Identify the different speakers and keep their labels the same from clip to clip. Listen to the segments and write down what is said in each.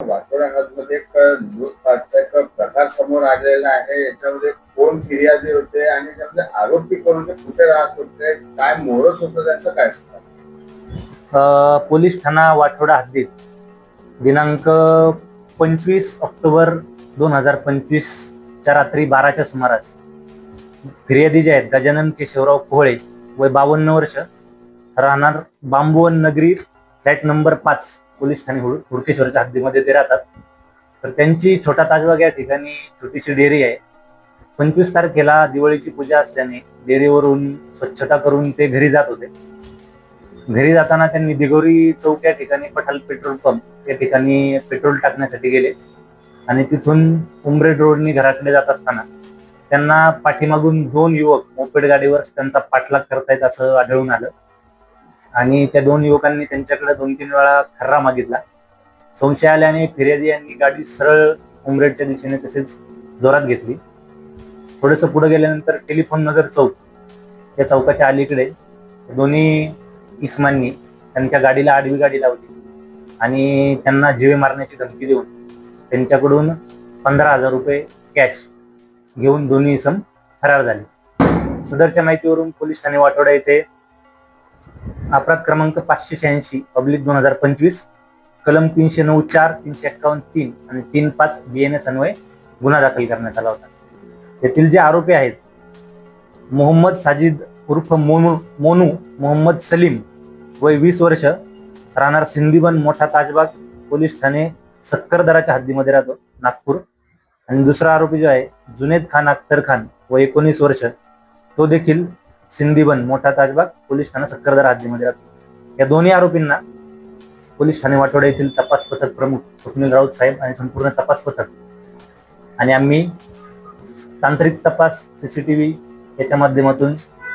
Speaker 1: वाटोळा मध्ये प्रकार समोर आलेला आहे याच्यामध्ये कोण फिर्यादी होते आणि त्यामध्ये आरोपी कोण होते कुठे राहत होते काय मोरस होतं त्यांचं काय सांगा
Speaker 2: पोलीस ठाणा वाठोडा हद्दीत दिनांक पंचवीस ऑक्टोबर दोन हजार पंचवीसच्या रात्री बाराच्या सुमारास फिर्यादी जे आहेत गजानन केशवराव कोहळे वय बावन्न वर्ष राहणार बांबुवन नगरी फ्लॅट नंबर पाच. पोलीस ठाणे हुडकेश्वरच्या हद्दीमध्ये ते राहतात. तर त्यांची छोटा ताजबाग या ठिकाणी छोटीशी डेअरी आहे. पंचवीस तारखेला दिवाळीची पूजा असल्याने डेअरीवरून स्वच्छता करून ते घरी जात होते. घरी जाताना त्यांनी दिगोरी चौक या ठिकाणी पठाल पेट्रोल पंप या ठिकाणी पेट्रोल टाकण्यासाठी गेले. आणि तिथून उमरेड रोडनी घराकडे जात असताना त्यांना पाठीमागून दोन युवक मोपेड गाडीवर त्यांचा पाठलाग करतायत असं आढळून आलं. आणि त्या दोन युवकांनी त्यांच्याकडे दोन तीन वेळा खर्रा मागितला. संशय आल्याने फिर्यादी यांनी गाडी सरळ उमरेडच्या दिशेने तसेच जोरात घेतली. थोडंसं पुढे गेल्यानंतर टेलिफोन नगर चौक या चौकाच्या अलीकडे दोन्ही इस्मांनी त्यांच्या गाडीला आडवी गाडी लावली आणि त्यांना जिवे मारण्याची धमकी देऊन त्यांच्याकडून पंधरा हजार रुपये कॅश घेऊन दोन्ही इसम फरार झाले. सदरच्या माहितीवरून पोलीस ठाणे वाटोडा येथे अपराध क्रमांक पाचशे शहाऐंशी पब्लिक दोन हजार पंचवीस कलम तीनशे नऊ चार तीनशे एक्कावन्न तीन आणि तीन पाच बी एन एस अन्वये गुन्हा दाखल करण्यात आला होता. येथील जे आरोपी आहेत मोहम्मद साजिद उर्फ मोनू मोनू मोहम्मद सलीम वय वीस वर्ष राहणार सिंदीबन मोठा ताजबाग पोलीस ठाणे सक्करदराच्या हद्दीमध्ये राहतो नागपूर. आणि दुसरा आरोपी जो आहे जुनेद खान अख्तर खान व एकोणीस वर्ष तो देखील सिंदीबन मोठा ताजबाग पोलीस ठाणे सक्करदरा हद्दीमध्ये राहतो. या दोन्ही आरोपींना पोलीस ठाणे वाटोडा येथील तपास पथक प्रमुख स्वप्नील राऊत साहेब आणि संपूर्ण तपास पथक आणि आम्ही तांत्रिक तपास सीसीटीव्ही याच्या माध्यमातून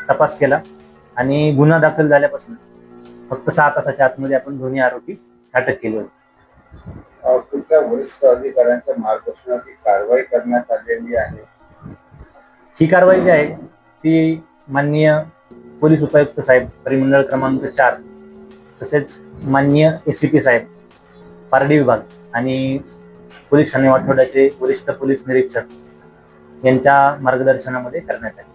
Speaker 2: तपास केला आणि गुन्हा दाखल झाल्यापासून फक्त सहा तासाच्या आतमध्ये आपण दोन्ही आरोपी अटक केले होते.
Speaker 1: वरिष्ठ अधिकाऱ्यांच्या मार्गदर्शनात ही कारवाई करण्यात आलेली आहे?
Speaker 2: ही कारवाई जी आहे ती माननीय पोलीस उपायुक्त साहेब परिमंडळ क्रमांक चार तसेच माननीय ए सी पी साहेब पारडी विभाग आणि पोलीस ठाणे वाठवड्याचे वरिष्ठ पोलीस निरीक्षक यांच्या मार्गदर्शनामध्ये करण्यात आले.